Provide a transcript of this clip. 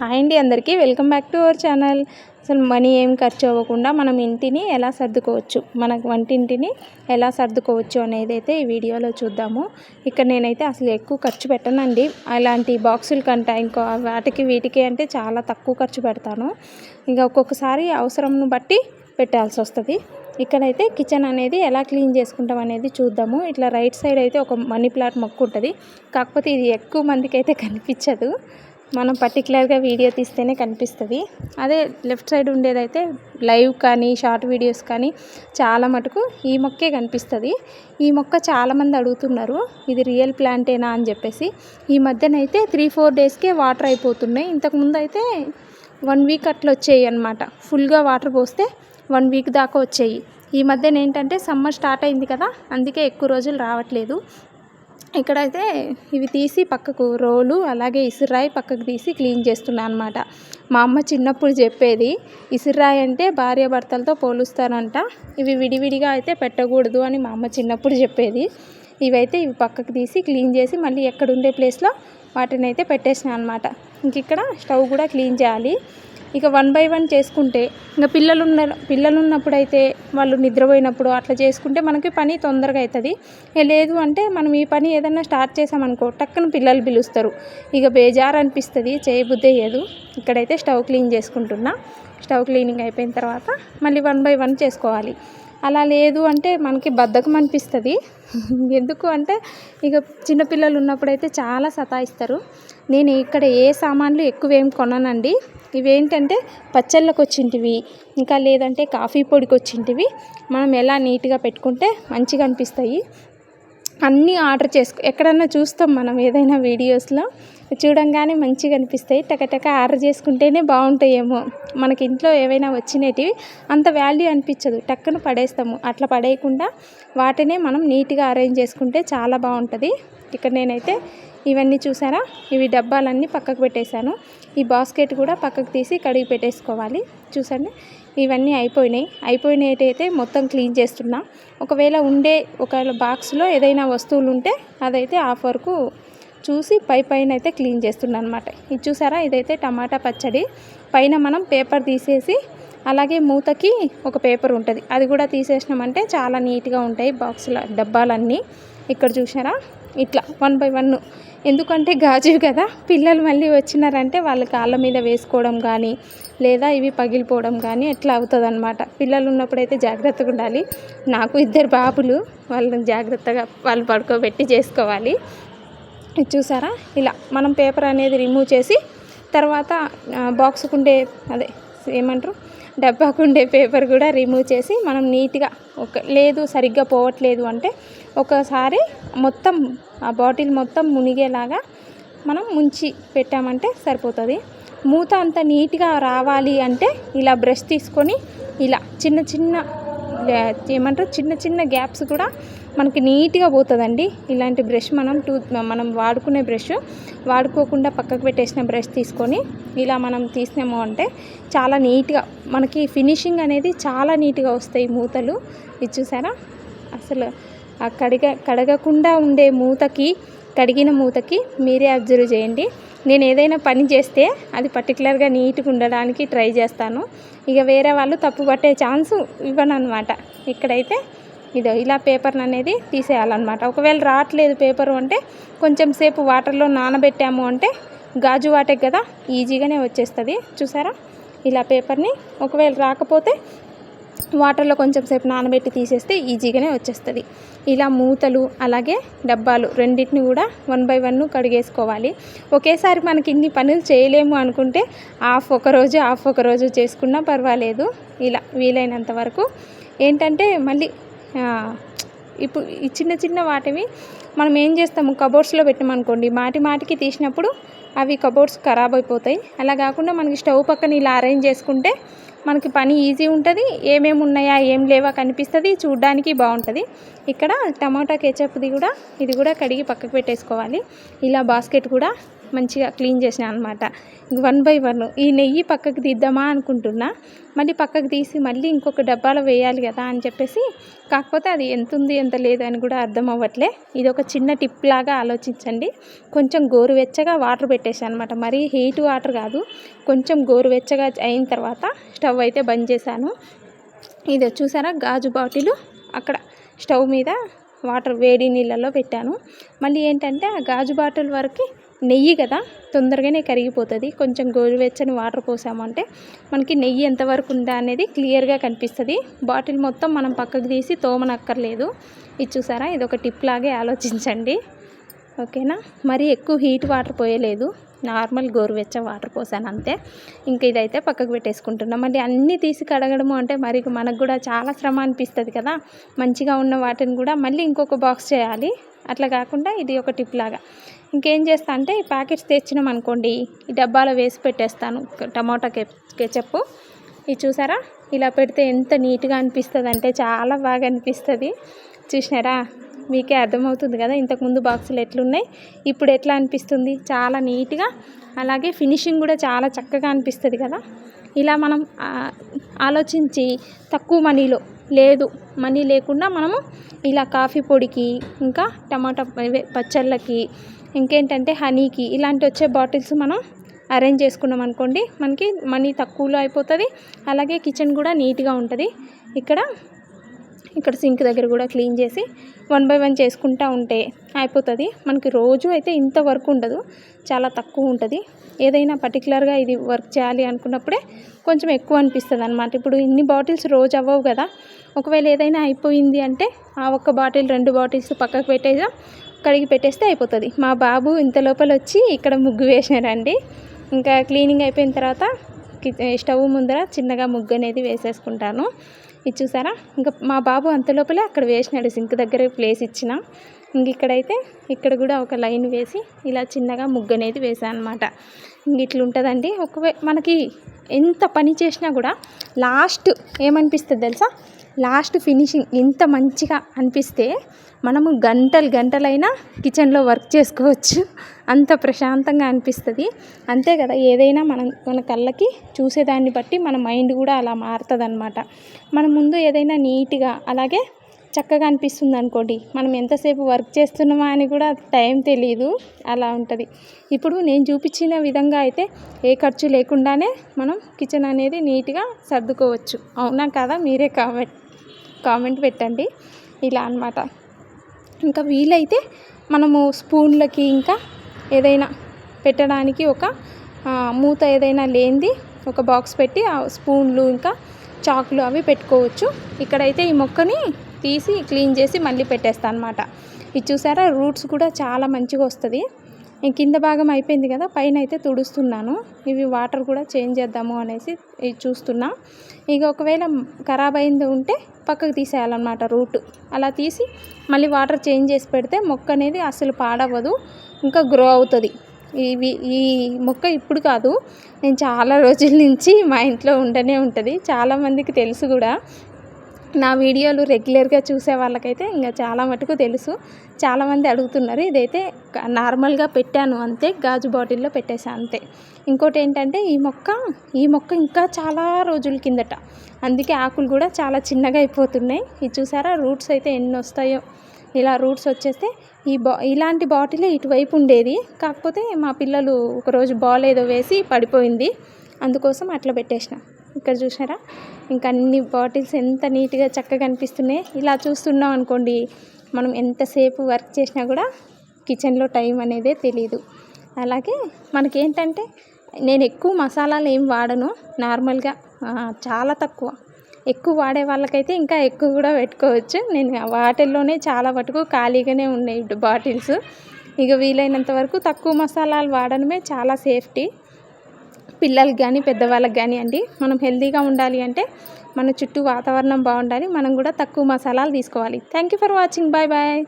Hi అండి అందరికీ. Welcome back to our channel. అసలు మనీ ఏం ఖర్చు అవ్వకుండా మనం ఇంటిని ఎలా సర్దుకోవచ్చు మన వంటింటిని ఎలా సర్దుకోవచ్చు అనేది అయితే ఈ వీడియోలో చూద్దాము. ఇక్కడ నేనైతే అసలు ఎక్కువ ఖర్చు పెట్టనండి. అలాంటి బాక్సుల కంటే ఇంకో వాటికి వీటికి అంటే చాలా తక్కువ ఖర్చు పెడతాను. ఇంకా ఒక్కొక్కసారి అవసరంను బట్టి పెట్టాల్సి వస్తుంది. ఇక్కడైతే కిచెన్ అనేది ఎలా క్లీన్ చేసుకుంటాం అనేది చూద్దాము. ఇట్లా రైట్ సైడ్ అయితే ఒక మనీ ప్లాట్ మొక్కు ఉంటుంది కాకపోతే ఇది ఎక్కువ మందికి అయితే కనిపించదు. మనం పర్టికులర్గా వీడియో తీస్తేనే కనిపిస్తుంది. అదే లెఫ్ట్ సైడ్ ఉండేదైతే లైవ్ కానీ షార్ట్ వీడియోస్ కానీ చాలా మటుకు ఈ మొక్కే కనిపిస్తుంది. ఈ మొక్క చాలామంది అడుగుతున్నారు ఇది రియల్ ప్లాంటేనా అని చెప్పేసి. ఈ మధ్యనైతే త్రీ ఫోర్ డేస్కే వాటర్ అయిపోతున్నాయి. ఇంతకుముందు అయితే వన్ వీక్ అట్లా వచ్చాయి అనమాట ఫుల్గా వాటర్ పోస్తే వన్ వీక్ దాకా వచ్చాయి. ఈ మధ్యన ఏంటంటే సమ్మర్ స్టార్ట్ అయింది కదా అందుకే ఎక్కువ రోజులు రావట్లేదు. ఇక్కడైతే ఇవి తీసి పక్కకు రోలు అలాగే ఇసురాయి పక్కకు తీసి క్లీన్ చేస్తున్నా అనమాట మా అమ్మ చిన్నప్పుడు చెప్పేది ఇసురాయి అంటే భార్య భర్తలతో పోలుస్తారంట. ఇవి విడివిడిగా అయితే పెట్టకూడదు అని మా అమ్మ చిన్నప్పుడు చెప్పేది. ఇవైతే ఇవి పక్కకు తీసి క్లీన్ చేసి మళ్ళీ ఎక్కడుండే ప్లేస్లో వాటిని అయితే పెట్టేసిన అనమాట ఇంక ఇక్కడ స్టవ్ కూడా క్లీన్ చేయాలి. ఇక వన్ బై వన్ చేసుకుంటే ఇంకా పిల్లలు ఉన్న పిల్లలు ఉన్నప్పుడైతే అయితే వాళ్ళు నిద్రపోయినప్పుడు అట్లా చేసుకుంటే మనకి పని తొందరగా అవుతుంది లేదు అంటే మనం ఈ పని ఏదన్నా స్టార్ట్ చేసామనుకో టక్కన పిల్లలు పిలుస్తారు. ఇక బేజారు అనిపిస్తుంది చేయబుద్ధి లేదు. ఇక్కడైతే స్టవ్ క్లీన్ చేసుకుంటున్నా. స్టవ్ క్లీనింగ్ అయిపోయిన తర్వాత మళ్ళీ వన్ బై వన్ చేసుకోవాలి. అలా లేదు అంటే మనకి బద్ధకం అనిపిస్తుంది. ఎందుకు అంటే ఇక చిన్నపిల్లలు ఉన్నప్పుడైతే చాలా సతాయిస్తారు. నేను ఇక్కడ ఏ సామాన్లు ఎక్కువ ఏం కొననండి. ఇవేంటంటే పచ్చళ్ళకు వచ్చింటివి ఇంకా లేదంటే కాఫీ పొడికి వచ్చింటివి మనం ఎలా నీట్గా పెట్టుకుంటే మంచిగా అనిపిస్తాయి. అన్నీ ఆర్డర్ చేసుకో ఎక్కడన్నా చూస్తాం మనం ఏదైనా వీడియోస్లో. చూడంగానే మంచిగా అనిపిస్తాయి. టకటక ఆర్డర్ చేసుకుంటేనే బాగుంటాయేమో. మనకి ఇంట్లో ఏవైనా వచ్చినవి అంత వాల్యూ అనిపించదు. టక్కున పడేస్తాము. అట్లా పడేయకుండా వాటినే మనం నీట్గా అరేంజ్ చేసుకుంటే చాలా బాగుంటుంది. ఇక్కడ నేనైతే ఇవన్నీ చూసారా? ఇవి డబ్బాలన్నీ పక్కకు పెట్టేశాను. ఈ బాస్కెట్ కూడా పక్కకు తీసి కడిగి పెట్టేసుకోవాలి. చూసండి. ఇవన్నీ అయిపోయినాయి. అయిపోయినట్టయితే మొత్తం క్లీన్ చేస్తున్నా. ఒకవేళ ఉండే ఒకవేళ బాక్స్లో ఏదైనా వస్తువులు ఉంటే అదైతే హాఫ్ వరకు చూసి పై పైన అయితే క్లీన్ చేస్తున్నాను అనమాట ఇది చూసారా? ఇదైతే టమాటా పచ్చడి. పైన మనం పేపర్ తీసేసి అలాగే మూతకి ఒక పేపర్ ఉంటుంది. అది కూడా తీసేసినామంటే చాలా నీట్గా ఉంటాయి బాక్సుల డబ్బాలన్నీ. ఇక్కడ చూసారా? ఇట్లా వన్ బై వన్ ఎందుకంటే గాజు కదా. పిల్లలు మళ్ళీ వచ్చినారంటే వాళ్ళ కాళ్ళ మీద వేసుకోవడం కానీ లేదా ఇవి పగిలిపోవడం కానీ ఎట్లా అవుతుంది అనమాట పిల్లలు ఉన్నప్పుడైతే జాగ్రత్తగా ఉండాలి. నాకు ఇద్దరు బాబులు వాళ్ళని జాగ్రత్తగా వాళ్ళు పడుకోబెట్టి చేసుకోవాలి. చూసారా? ఇలా మనం పేపర్ అనేది రిమూవ్ చేసి తర్వాత బాక్స్కు ఉండే అదే ఏమంటారు? డబ్బాకు ఉండే పేపర్ కూడా రిమూవ్ చేసి మనం నీట్గా ఒక లేదు సరిగ్గా పోవట్లేదు అంటే ఒకసారి మొత్తం ఆ బాటిల్ మొత్తం మునిగేలాగా మనం ముంచి పెట్టామంటే సరిపోతుంది. మూత అంత నీట్గా రావాలి అంటే ఇలా బ్రష్ తీసుకొని ఇలా చిన్న చిన్న ఏమంటారు? చిన్న చిన్న గ్యాప్స్ కూడా మనకి నీట్గా పోతుందండి. ఇలాంటి బ్రష్ మనం టూత్ మనం వాడుకునే బ్రష్ వాడుకోకుండా పక్కకు పెట్టేసిన బ్రష్ తీసుకొని ఇలా మనం తీసినాము అంటే చాలా నీట్గా మనకి ఫినిషింగ్ అనేది చాలా నీట్గా వస్తాయి మూతలు. ఇది చూసారా? అసలు ఆ కడిగ కడగకుండా ఉండే మూతకి కడిగిన మూతకి మీరే అబ్జర్వ్ చేయండి. నేను ఏదైనా పని చేస్తే అది పర్టికులర్గా నీట్గా ఉండడానికి ట్రై చేస్తాను. ఇక వేరే వాళ్ళు తప్పు పట్టే ఛాన్స్ ఇవ్వను అనమాట ఇక్కడైతే ఇదో. ఇలా పేపర్ని అనేది తీసేయాలన్నమాట. ఒకవేళ రావట్లేదు పేపరు అంటే కొంచెం సేపు వాటర్లో నానబెట్టాము అంటే గాజు వాటే కదా ఈజీగానే వచ్చేస్తుంది. చూసారా? ఇలా పేపర్ని ఒకవేళ రాకపోతే వాటర్లో కొంచెం సేపు నానబెట్టి తీసేస్తే ఈజీగానే వచ్చేస్తుంది. ఇలా మూతలు అలాగే డబ్బాలు రెండింటిని కూడా వన్ బై వన్ కడిగేసుకోవాలి. ఒకేసారి మనకి ఇన్ని పనులు చేయలేము అనుకుంటే హాఫ్ ఒకరోజు హాఫ్ ఒక రోజు చేసుకున్నా పర్వాలేదు. ఇలా వీలైనంత వరకు. ఏంటంటే మళ్ళీ ఇప్పుడు ఈ చిన్న చిన్న వాటివి మనం ఏం చేస్తాము? కబోర్డ్స్లో పెట్టామనుకోండి మాటి మాటికి తీసినప్పుడు అవి కబోర్డ్స్ ఖరాబ్ అయిపోతాయి. అలా కాకుండా మనకి స్టవ్ పక్కన ఇలా అరేంజ్ చేసుకుంటే మనకి పని ఈజీ ఉంటుంది. ఏమేమి ఉన్నాయా ఏం లేవా కనిపిస్తుంది. చూడ్డానికి బాగుంటుంది. ఇక్కడ టమాటా కెచప్ది కూడా ఇది కూడా కడిగి పక్కకు పెట్టేసుకోవాలి. ఇలా బాస్కెట్ కూడా మంచిగా క్లీన్ చేసిన అనమాట వన్ బై వన్ ఈ నెయ్యి పక్కకు తీద్దామా అనుకుంటున్నా. మళ్ళీ పక్కకు తీసి మళ్ళీ ఇంకొక డబ్బాలో వేయాలి కదా అని చెప్పేసి కాకపోతే అది ఎంత ఉంది ఎంత లేదు అని కూడా అర్థం అవ్వట్లే. ఇది ఒక చిన్న టిప్ లాగా ఆలోచించండి. కొంచెం గోరువెచ్చగా వాటర్ పెట్టేసాను అనమాట మరీ హీట్ వాటర్ కాదు కొంచెం గోరువెచ్చగా అయిన తర్వాత స్టవ్ అయితే బంద్ చేశాను. ఇది చూసారా గాజు బాటిల్? అక్కడ స్టవ్ మీద వాటర్ వేడి నీళ్ళల్లో పెట్టాను. మళ్ళీ ఏంటంటే ఆ గాజు బాటిల్ వరకు నెయ్యి కదా తొందరగానే కరిగిపోతుంది. కొంచెం గోరువెచ్చని వాటర్ పోసామంటే మనకి నెయ్యి ఎంతవరకు ఉందా అనేది క్లియర్గా కనిపిస్తుంది. బాటిల్ మొత్తం మనం పక్కకు తీసి తోమనక్కర్లేదు. ఇది చూసారా? ఇది ఒక టిప్ లాగే ఆలోచించండి. ఓకేనా? మరీ ఎక్కువ హీట్ వాటర్ పోయలేదు. నార్మల్ గోరువెచ్చ వాటర్ పోసాను అంతే. ఇంకా ఇదైతే పక్కకు పెట్టేసుకుంటున్నాం. మళ్ళీ అన్నీ తీసి కడగడము అంటే మరి మనకు కూడా చాలా శ్రమ అనిపిస్తుంది కదా. మంచిగా ఉన్న వాటిని కూడా మళ్ళీ ఇంకొక బాక్స్ చేయాలి. అట్లా కాకుండా ఇది ఒక టిప్ లాగా. ఇంకేం చేస్తా అంటే ఈ ప్యాకెట్స్ తెచ్చినాం అనుకోండి ఈ డబ్బాలో వేసి పెట్టేస్తాను. టమాటా కెచప్ ఇది చూసారా? ఇలా పెడితే ఎంత నీట్గా అనిపిస్తుంది అంటే చాలా బాగా అనిపిస్తుంది. చూసినారా? మీకే అర్థమవుతుంది కదా ఇంతకుముందు బాక్సులు ఎట్లున్నాయి? ఇప్పుడు ఎట్లా అనిపిస్తుంది? చాలా నీట్గా అలాగే ఫినిషింగ్ కూడా చాలా చక్కగా అనిపిస్తుంది కదా. ఇలా మనం ఆలోచించి తక్కువ మనీలో లేదు. మనీ లేకుండా మనము ఇలా కాఫీ పొడికి ఇంకా టమాటా పచ్చళ్ళకి ఇంకేంటంటే హనీకి ఇలాంటి వచ్చే బాటిల్స్ మనం అరేంజ్ చేసుకున్నాం అనుకోండి మనకి మనీ తక్కువలో అయిపోతుంది. అలాగే కిచెన్ కూడా నీట్గా ఉంటుంది. ఇక్కడ ఇక్కడ సింక్ దగ్గర కూడా క్లీన్ చేసి వన్ బై వన్ చేసుకుంటూ ఉంటే అయిపోతుంది. మనకి రోజు అయితే ఇంత వర్క్ ఉండదు చాలా తక్కువ ఉంటుంది. ఏదైనా పర్టికులర్గా ఇది వర్క్ చేయాలి అనుకున్నప్పుడే కొంచెం ఎక్కువ అనిపిస్తుంది అనమాట ఇప్పుడు ఇన్ని బాటిల్స్ రోజు అవ్వవు కదా ఒకవేళ ఏదైనా అయిపోయింది అంటే ఆ ఒక్క బాటిల్ రెండు బాటిల్స్ పక్కకు పెట్టేదా కడిగి పెట్టేస్తే అయిపోతుంది. మా బాబు ఇంత లోపల వచ్చి ఇక్కడ ముగ్గు వేసినారండి ఇంకా క్లీనింగ్ అయిపోయిన తర్వాత స్టవ్ ముందర చిన్నగా ముగ్గు అనేది వేసేసుకుంటాను. ఇది చూసారా? ఇంకా మా బాబు అంత లోపలే అక్కడ వేసినాడు. సింక్ దగ్గర ప్లేస్ ఇచ్చిన. ఇంక ఇక్కడైతే ఇక్కడ కూడా ఒక లైన్ వేసి ఇలా చిన్నగా ముగ్గు అనేది వేసాను అనమాట ఇంక ఇట్లుంటుందండి. ఒకవే మనకి ఎంత పని చేసినా కూడా లాస్ట్ ఏమనిపిస్తుంది తెలుసా? లాస్ట్ ఫినిషింగ్ ఎంత మంచిగా అనిపిస్తే మనము గంటలు గంటలైనా కిచెన్లో వర్క్ చేసుకోవచ్చు. అంత ప్రశాంతంగా అనిపిస్తుంది. అంతే కదా ఏదైనా మనం మన కళ్ళకి చూసేదాన్ని బట్టి మన మైండ్ కూడా అలా మారుతుంది అనమాట మన ముందు ఏదైనా నీట్గా అలాగే చక్కగా అనిపిస్తుంది అనుకోండి మనం ఎంతసేపు వర్క్ చేస్తున్నామా అని కూడా టైం తెలియదు అలా ఉంటుంది. ఇప్పుడు నేను చూపించిన విధంగా అయితే ఏ ఖర్చు లేకుండానే మనం కిచెన్ అనేది నీట్గా సర్దుకోవచ్చు. అవునా కదా? మీరే కాబట్టి కామెంట్ పెట్టండి. ఇలా అనమాట ఇంకా వీలైతే మనము స్పూన్లకి ఇంకా ఏదైనా పెట్టడానికి ఒక మూత ఏదైనా లేనిది ఒక బాక్స్ పెట్టి ఆ స్పూన్లు ఇంకా చాకులు అవి పెట్టుకోవచ్చు. ఇక్కడైతే ఈ మొక్కని తీసి క్లీన్ చేసి మళ్ళీ పెట్టేస్తాను అనమాట ఇది చూసారా? రూట్స్ కూడా చాలా మంచిగా వస్తుంది. కింద భాగం అయిపోయింది కదా పైన అయితే తుడుస్తున్నాను. ఇవి వాటర్ కూడా చేంజ్ చేద్దాము అనేసి చూస్తున్నా. ఇక ఒకవేళ ఖరాబ్ అయింది ఉంటే పక్కకు తీసేయాలన్నమాట రూట్. అలా తీసి మళ్ళీ వాటర్ చేంజ్ చేసి పెడితే మొక్క అనేది అసలు పాడవదు ఇంకా గ్రో అవుతుంది. ఇవి ఈ మొక్క ఇప్పుడు కాదు నేను చాలా రోజుల నుంచి మా ఇంట్లో ఉండనే ఉంటుంది. చాలామందికి తెలుసు కూడా. నా వీడియోలు రెగ్యులర్గా చూసే వాళ్ళకైతే ఇంకా చాలా మటుకు తెలుసు. చాలామంది అడుగుతున్నారు ఇదైతే నార్మల్గా పెట్టాను అంతే గాజు బాటిల్లో పెట్టేసాను అంతే. ఇంకోటి ఏంటంటే ఈ మొక్క ఈ మొక్క ఇంకా చాలా రోజుల కిందట. అందుకే ఆకులు కూడా చాలా చిన్నగా అయిపోతున్నాయి. ఇది చూసారా? రూట్స్ అయితే ఎన్ని వస్తాయో ఇలా రూట్స్ వచ్చేస్తే ఈ బా ఇలాంటి బాటిలే ఇటువైపు ఉండేది. కాకపోతే మా పిల్లలు ఒకరోజు బాల్ ఏదో వేసి పడిపోయింది. అందుకోసం అట్లా పెట్టేసిన. ఇక్కడ చూసారా ఇంకా అన్ని బాటిల్స్ ఎంత నీట్గా చక్కగా అనిపిస్తున్నాయి ఇలా చూస్తున్నాం అనుకోండి మనం ఎంతసేపు వర్క్ చేసినా కూడా కిచెన్లో టైం అనేదే తెలియదు అలాగే మనకేంటంటే నేను ఎక్కువ మసాలాలు ఏం వాడను నార్మల్గా చాలా తక్కువ. ఎక్కువ వాడే వాళ్ళకైతే ఇంకా ఎక్కువ కూడా పెట్టుకోవచ్చు. నేను వాటిల్లోనే చాలా మటుకు ఖాళీగానే ఉన్నాయి బాటిల్స్. ఇక వీలైనంత వరకు తక్కువ మసాలాలు వాడడమే చాలా సేఫ్టీ. పిల్లలకి కానీ పెద్దవాళ్ళకి కానీ అండి మనం హెల్తీగా ఉండాలి అంటే మన చుట్టూ వాతావరణం బాగుండాలి. మనం కూడా తక్కువ మసాలాలు తీసుకోవాలి. Thank you for watching bye bye